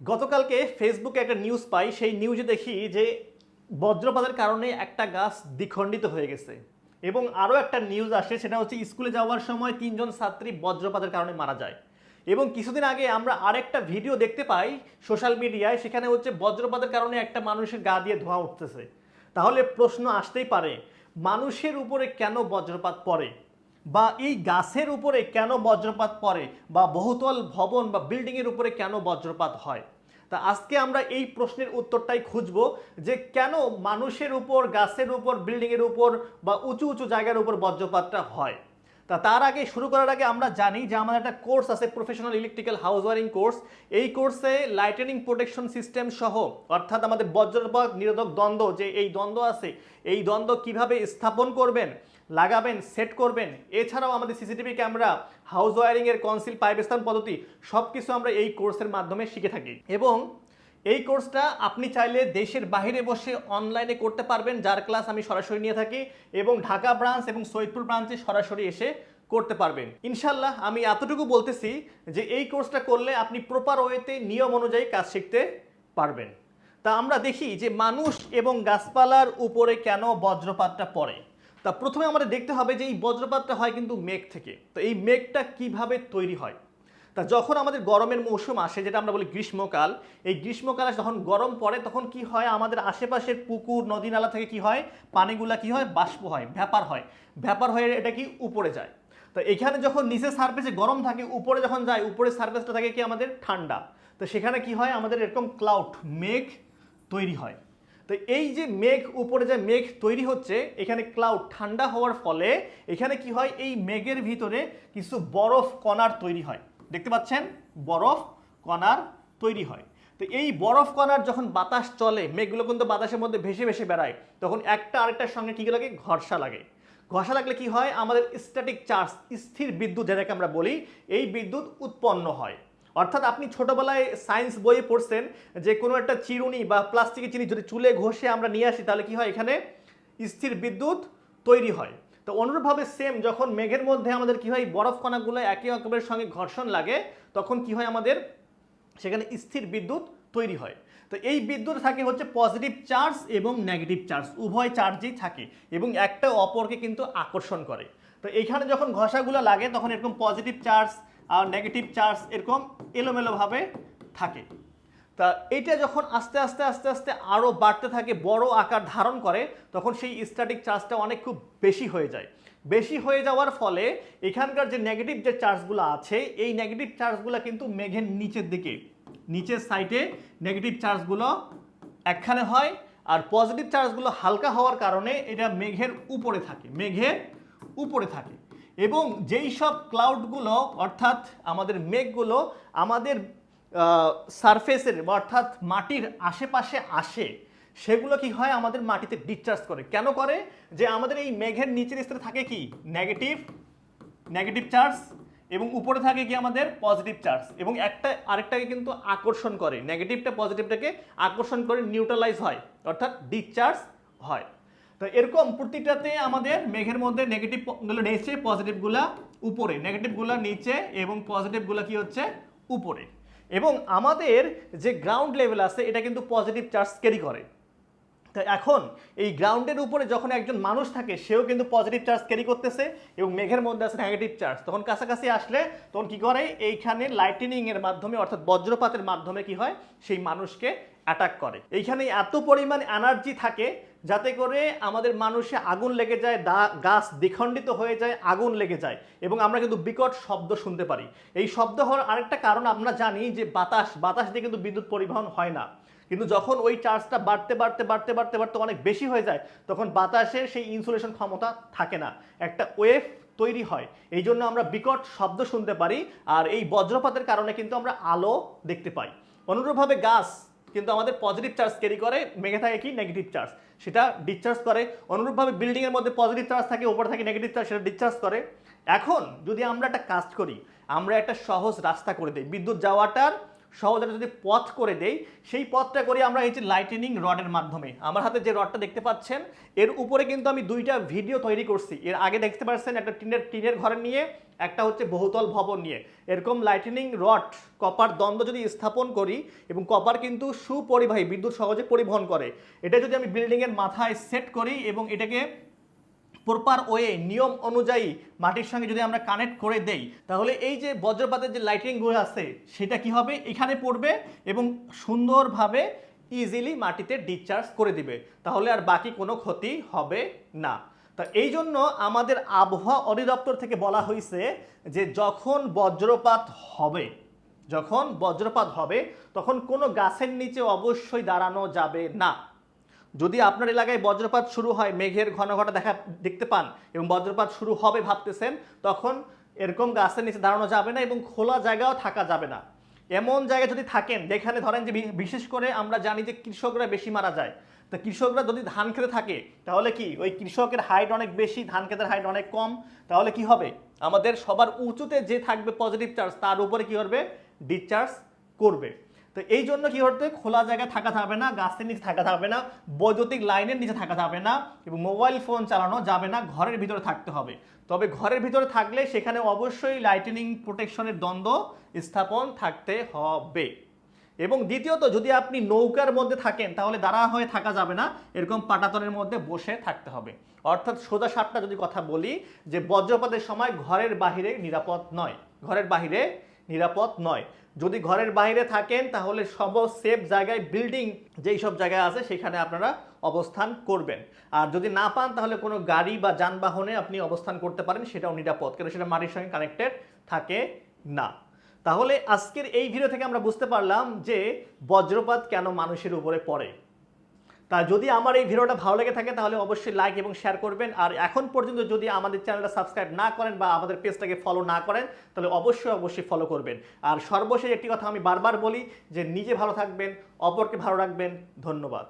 গতকালকে ফেসবুকে একটা নিউজ পাই, সেই নিউজে দেখি যে বজ্রপাতের কারণে একটা গাছ দ্বিখণ্ডিত হয়ে গেছে। এবং আরও একটা নিউজ আসে, সেটা হচ্ছে স্কুলে যাওয়ার সময় তিনজন ছাত্রী বজ্রপাতের কারণে মারা যায়। এবং কিছুদিন আগে আমরা আরেকটা ভিডিও দেখতে পাই সোশ্যাল মিডিয়ায় সেখানে হচ্ছে বজ্রপাতের কারণে একটা মানুষের গা দিয়ে ধোঁয়া উঠতেছে। তাহলে প্রশ্ন আসতেই পারে, মানুষের উপরে কেন বজ্রপাত পড়ে? বা এই গাছের উপরে কেন বজ্রপাত পড়ে বা বহুতল ভবন বা বিল্ডিংয়ের উপরে কেন বজ্রপাত হয়? তা আজকে আমরা এই প্রশ্নের উত্তরটাই খুঁজব যে কেন মানুষের উপর, গাছের উপর, বিল্ডিংয়ের উপর বা উঁচু উঁচু জায়গার উপর বজ্রপাতটা হয়। তা তার আগে, শুরু করার আগে আমরা জানি যে আমাদের একটা কোর্স আছে professional electrical house wiring course এই কোর্সে লাইটেনিং প্রোটেকশন সিস্টেম সহ, অর্থাৎ আমাদের বজ্রপাত নিরোধক দ্বন্দ্ব, যে এই দ্বন্দ্ব আছে, এই দ্বন্দ্ব কীভাবে স্থাপন করবেন লাগাবেন, সেট করবেন। এছাড়াও আমাদের সিসিটিভি ক্যামেরা, হাউস ওয়ারিংয়ের কনসিল, পাইপ স্থান, পদ্ধতি সব কিছু আমরা এই কোর্সের মাধ্যমে শিখে থাকি। এবং এই কোর্সটা আপনি চাইলে দেশের বাইরে বসে অনলাইনে করতে পারবেন, যার ক্লাস আমি সরাসরি নিয়ে থাকি এবং ঢাকা ব্রাঞ্চ এবং সৈয়দপুর ব্রাঞ্চে সরাসরি এসে করতে পারবেন। ইনশাল্লাহ আমি এতটুকু বলতেছি যে এই কোর্সটা করলে আপনি প্রপার ওয়েতে নিয়ম অনুযায়ী কাজ শিখতে পারবেন। তা আমরা দেখি যে মানুষ এবং গাছপালার উপরে কেন বজ্রপাতটা পড়ে। তা প্রথমে আমাদের দেখতে হবে যে এই বজ্রপাতটা হয় কিন্তু মেঘ থেকে। তো এই মেঘটা কীভাবে তৈরি হয়? তা যখন আমাদের গরমের মৌসুম আসে, যেটা আমরা বলি গ্রীষ্মকাল, এই গ্রীষ্মকালে যখন গরম পড়ে, তখন কি হয়? আমাদের আশেপাশের পুকুর, নদী নালা থেকে কি হয়? পানিগুলা কি হয়? বাষ্প হয় ভ্যাপার হয়। ভ্যাপার হয়ে এটা কি? উপরে যায়। তো এখানে যখন নিচের সার্ফেসে গরম থাকে, উপরে যখন যায়, উপরের সার্ফেসটা থাকে কি? আমাদের ঠান্ডা। তো সেখানে কি হয়? আমাদের এরকম ক্লাউড মেঘ তৈরি হয়। তো এই যে মেঘ, উপরে যে মেঘ তৈরি হচ্ছে, এখানে ক্লাউড ঠান্ডা হওয়ার ফলে এখানে কি হয়? এই মেঘের ভিতরে কিছু বরফ কণার তৈরি হয়। দেখতে পাচ্ছেন? বরফ কণার তৈরি হয়। তো এই বরফ কণার যখন বাতাস চলে, মেঘগুলো কিন্তু বাতাসের মধ্যে ভেসে ভেসে বেড়ায়, তখন একটা আরেকটার সঙ্গে কী লাগে? ঘর্ষা লাগে। ঘষা লাগলে কি হয়? আমাদের স্ট্যাটিক চার্জ স্থির বিদ্যুৎ, যেটাকে আমরা বলি, এই বিদ্যুৎ উৎপন্ন হয়। অর্থাৎ আপনি ছোটবেলায় সায়েন্স বইয়ে পড়ছেন যে কোনো একটা চিরুনি বা প্লাস্টিকের চিনি যদি চুলে ঘষে আমরা নিয়ে আসি, তাহলে কি হয়? এখানে স্থির বিদ্যুৎ তৈরি হয়। তো অনুরূপভাবে সেম যখন মেঘের মধ্যে আমাদের কি হয়? বরফ কণাগুলো একে অপরের সঙ্গে ঘর্ষণ লাগে, তখন কি হয় আমাদের? সেখানে স্থির বিদ্যুৎ তৈরি হয়। তো এই বিদ্যুৎ থাকে হচ্ছে পজিটিভ চার্জ এবং নেগেটিভ চার্জ উভয় চার্জই থাকে এবং একটা অপরকে কিন্তু আকর্ষণ করে। তো এইখানে যখন ঘষাগুলো লাগে, তখন এরকম পজিটিভ চার্জ আর নেগেটিভ চার্জ এরকম এলোমেলোভাবে থাকে। তা এটা যখন আস্তে আস্তে আস্তে আস্তে আরও বাড়তে থাকে, বড় আকার ধারণ করে, তখন সেই স্ট্যাটিক চার্জটা অনেক খুব বেশি হয়ে যায়। বেশি হয়ে যাওয়ার ফলে এখানকার যে নেগেটিভ যে চার্জগুলো আছে, এই নেগেটিভ চার্জগুলো কিন্তু মেঘের নিচের দিকে, নিচের সাইডে নেগেটিভ চার্জগুলো একখানে হয় আর পজিটিভ চার্জগুলো হালকা হওয়ার কারণে এটা মেঘের উপরে থাকে, মেঘের উপরে থাকে। এবং যেই সব ক্লাউডগুলো অর্থাৎ আমাদের মেঘগুলো আমাদের সারফেসের অর্থাৎ মাটির আশেপাশে আসে, সেগুলো কি হয় আমাদের মাটিতে ডিসচার্জ করে। কেন করে? যে আমাদের এই মেঘের নিচের স্তরে থাকে কি? নেগেটিভ নেগেটিভ চার্জ এবং উপরে থাকে কি আমাদের পজিটিভ চার্জ এবং একটা, আরেকটাকে কিন্তু আকর্ষণ করে। নেগেটিভটা পজিটিভটাকে আকর্ষণ করে নিউট্রালাইজ হয়, অর্থাৎ ডিসচার্জ হয়। তো এরকম প্রতিটাতে আমাদের মেঘের মধ্যে নেগেটিভগুলো নিচে পজিটিভগুলো উপরে। নেগেটিভগুলো নিচে এবং পজিটিভগুলো কি হচ্ছে? উপরে। এবং আমাদের যে গ্রাউন্ড লেভেল আছে, এটা কিন্তু পজিটিভ চার্জ ক্যারি করে। তো এখন এই গ্রাউন্ডের উপরে যখন একজন মানুষ থাকে, সেও কিন্তু পজিটিভ চার্জ ক্যারি করতেছে এবং মেঘের মধ্যে আছে নেগেটিভ চার্জ তখন কাছাকাছি আসলে তখন কি করে? এইখানে লাইটেনিং এর মাধ্যমে অর্থাৎ বজ্রপাতের মাধ্যমে কি হয়? সেই মানুষকে অ্যাটাক করে। এইখানে এত পরিমাণ এনার্জি থাকে যাতে করে আমাদের মানুষে আগুন লেগে যায়, দা, গাছ দ্বিখণ্ডিত হয়ে যায়, আগুন লেগে যায় এবং আমরা কিন্তু বিকট শব্দ শুনতে পারি। এই শব্দ হওয়ার আরেকটা কারণ আমরা জানি যে বাতাস বাতাস দিয়ে কিন্তু বিদ্যুৎ পরিবহন হয় না। কিন্তু যখন ওই চার্জটা বাড়তে বাড়তে বাড়তে বাড়তে বাড়তে অনেক বেশি হয়ে যায়, তখন বাতাসের সেই ইনসুলেশন ক্ষমতা থাকে না। একটা ওয়েভ তৈরি হয়। এই জন্য আমরা বিকট শব্দ শুনতে পারি আর এই বজ্রপাতের কারণে কিন্তু আমরা আলো দেখতে পাই। অনুরূপভাবে গাছ কিন্তু আমাদের পজিটিভ চার্জ ক্যারি করে, মেঘে থাকে কি? নেগেটিভ চার্জ সেটা ডিসচার্জ করে। অনুরূপভাবে বিল্ডিংয়ের মধ্যে পজিটিভ চার্জ থাকে, উপরে থাকে নেগেটিভ চার্জ সেটা ডিসচার্জ করে। এখন যদি আমরা একটা কাজ করি, আমরা একটা সহজ রাস্তা করে দিই। বিদ্যুৎ যাওয়াটার সহজে যদি পথ করে দেই, সেই পথটা করি আমরা এই যে লাইটেনিং রডের মাধ্যমে। আমার হাতে যে রডটা দেখতে পাচ্ছেন, এর উপরে কিন্তু আমি দুইটা ভিডিও তৈরি করছি। এর আগে দেখতে পাচ্ছেন একটা টিনের টিনের ঘরে নিয়ে, একটা হচ্ছে বহুতল ভবন নিয়ে। এরকম লাইটেনিং রড কপার দ্বন্দ্ব যদি স্থাপন করি, এবং কপার কিন্তু সুপরিবাহী, বিদ্যুৎ সহজে পরিবহন করে, এটা যদি আমি বিল্ডিংয়ের মাথায় সেট করি এবং এটাকে প্রপার ওয়ে, নিয়ম অনুযায়ী মাটির সঙ্গে যদি আমরা কানেক্ট করে দেই, তাহলে এই যে বজ্রপাতের যে লাইটিংগুলো আছে, সেটা কি হবে? এখানে পড়বে এবং সুন্দরভাবে ইজিলি মাটিতে ডিসচার্জ করে দিবে। তাহলে আর বাকি কোনো ক্ষতি হবে না। তা এই জন্য আমাদের আবহাওয়া অধিদপ্তর থেকে বলা হয়েছে যে যখন বজ্রপাত হবে, যখন বজ্রপাত হবে, তখন কোনো গাছের নিচে অবশ্যই দাঁড়ানো যাবে না। যদি আপনার এলাকায় বজ্রপাত শুরু হয়, মেঘের ঘন ঘটা দেখা দেখতে পান এবং বজ্রপাত শুরু হবে ভাবতেছেন, তখন এরকম গাছের নিচে দাঁড়ানো যাবে না এবং খোলা জায়গাও থাকা যাবে না। এমন জায়গায় যদি থাকেন, যেখানে ধরেন যে বিশেষ করে আমরা জানি যে কৃষকরা বেশি মারা যায়। তা কৃষকরা যদি ধান খেতে থাকে, তাহলে কি ওই কৃষকের হাইট অনেক বেশি, ধান খেতের হাইট অনেক কম, তাহলে কি হবে? আমাদের সবার উঁচুতে যে থাকবে পজিটিভ চার্জ তার উপরে কি করবে? ডিসচার্জ করবে। তো এই জন্য কি করতে খোলা জায়গায় থাকা যাবে না, গাছের নিচে থাকা যাবে না, বৈদ্যুতিক লাইনের নিচে থাকা যাবে না এবং মোবাইল ফোন চালানো যাবে না, ঘরের ভিতরে থাকতে হবে। তবে ঘরের ভিতরে থাকলে সেখানে অবশ্যই লাইটেনিং প্রোটেকশনের দ্বন্দ্ব স্থাপন থাকতে হবে। এবং দ্বিতীয়ত, যদি আপনি নৌকার মধ্যে থাকেন, তাহলে দাঁড়া হয়ে থাকা যাবে না, এরকম পাটাতনের মধ্যে বসে থাকতে হবে। অর্থাৎ সোজা সাপটা যদি কথা বলি, যে বজ্রপাতের সময় ঘরের বাহিরে নিরাপদ নয়। ঘরের বাহিরে নিরাপদ নয়। যদি ঘরের বাইরে থাকেন, তাহলে সব সেফ জায়গায় বিল্ডিং যেই সব জায়গায় আছে, সেখানে আপনারা অবস্থান করবেন। আর যদি না পান, তাহলে কোনো গাড়ি বা যানবাহনে আপনি অবস্থান করতে পারেন, সেটাও নিরাপদ। কেন সেটা মাটির সঙ্গে কানেক্টেড থাকে না। তাহলে আজকের এই ভিডিও থেকে আমরা বুঝতে পারলাম যে বজ্রপাত কেন মানুষের উপরে পড়ে। তা যদি আমার এই ভিডিওটা ভালো লেগে থাকে, তাহলে অবশ্যই লাইক এবং শেয়ার করবেন। আর এখন পর্যন্ত যদি আমাদের চ্যানেলটা সাবস্ক্রাইব না করেন বা আমাদের পেজটাকে ফলো না করেন, তাহলে অবশ্যই অবশ্যই ফলো করবেন। আর সর্বশেষ একটি কথা আমি বারবার বলি, যে নিজে ভালো থাকবেন, অপরকে ভালো রাখবেন। ধন্যবাদ।